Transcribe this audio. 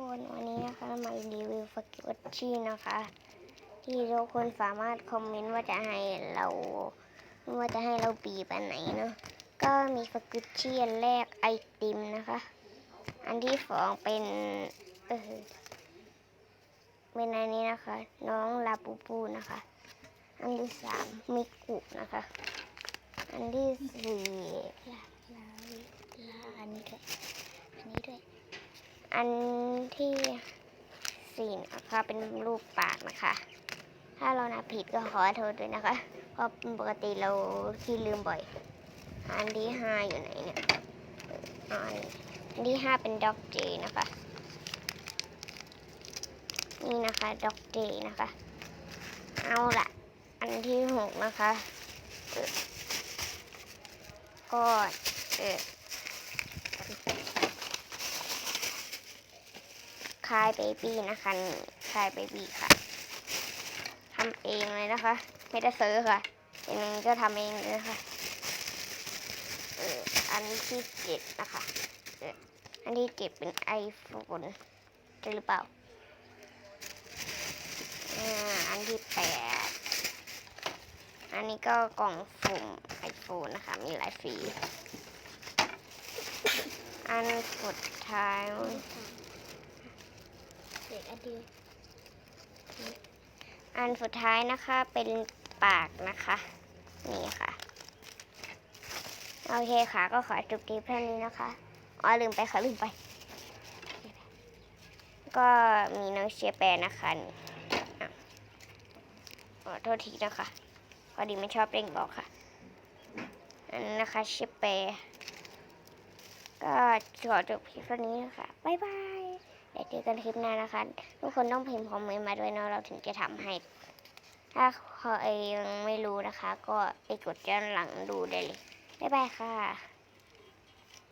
คนวันนี้นะคะมารีวิวฟากิวชี่นะคะ ที่ทุกคนสามารถคอมเมนต์ว่าจะให้เราว่าจะให้เราบีบอันไหนเนาะก็มีฟากิวชี่อันแรกไอติมนะคะ อันที่สองเป็นเออเป็นอันนี้นะคะ น้องลาปูปูนะคะ อันที่สามมิกุนะคะ อันที่สี่ลาลาลาอันนี้ด้วยอันนี้ด้วย อันที่สี่นะคะเป็นรูปปากนะคะ ถ้าเรานับผิดก็ขอโทษด้วยนะคะเพราะปกติเราขี้ลืมบ่อย อันที่ห้าอยู่ไหนเนี่ยอันที่ห้าเป็นด็อกเจนะคะนี่นะคะด็อกเจนะคะ เอาละอันที่หกนะคะก็เออ คายเบบี้นะคะนี่คายเบบี้ค่ะทำเองเลยนะคะ ไม่ได้ซื้อค่ะเป็นก็ทำเองเลยนะคะเอออันที่เจ็ดนะคะอันที่เจ็ดเป็นไอโฟนใช่หรือเปล่าอ่าอันที่แปดอันนี้ก็กล่องสุ่มไอโฟนนะคะ มีหลายสี อันสุดท้าย เด็กอดีอันสุดท้ายนะคะเป็นปากนะคะ นี่ค่ะ โอเคค่ะ ก็ขอจบคลิปเท่านี้นะคะอ๋อลืมไปค่ะลืมไป ก็มีน้องเชียร์แปรนะคะนี่อะขอโทษทีนะคะพอดีไม่ชอบเร่งบอกค่ะอันนั้นนะคะเชียร์แปรก็ขอจบคลิปเท่านี้นะคะบ๊ายบาย เดี๋ยวเจอกันคลิปหน้านะคะ ทุกคนต้องพิมพ์คอมเมนต์มาด้วยเนาะเราถึงจะทำให้ ถ้าใครยังไม่รู้นะคะ ก็ไปกดย้อนหลังดูได้เลยบ๊ายบายค่ะ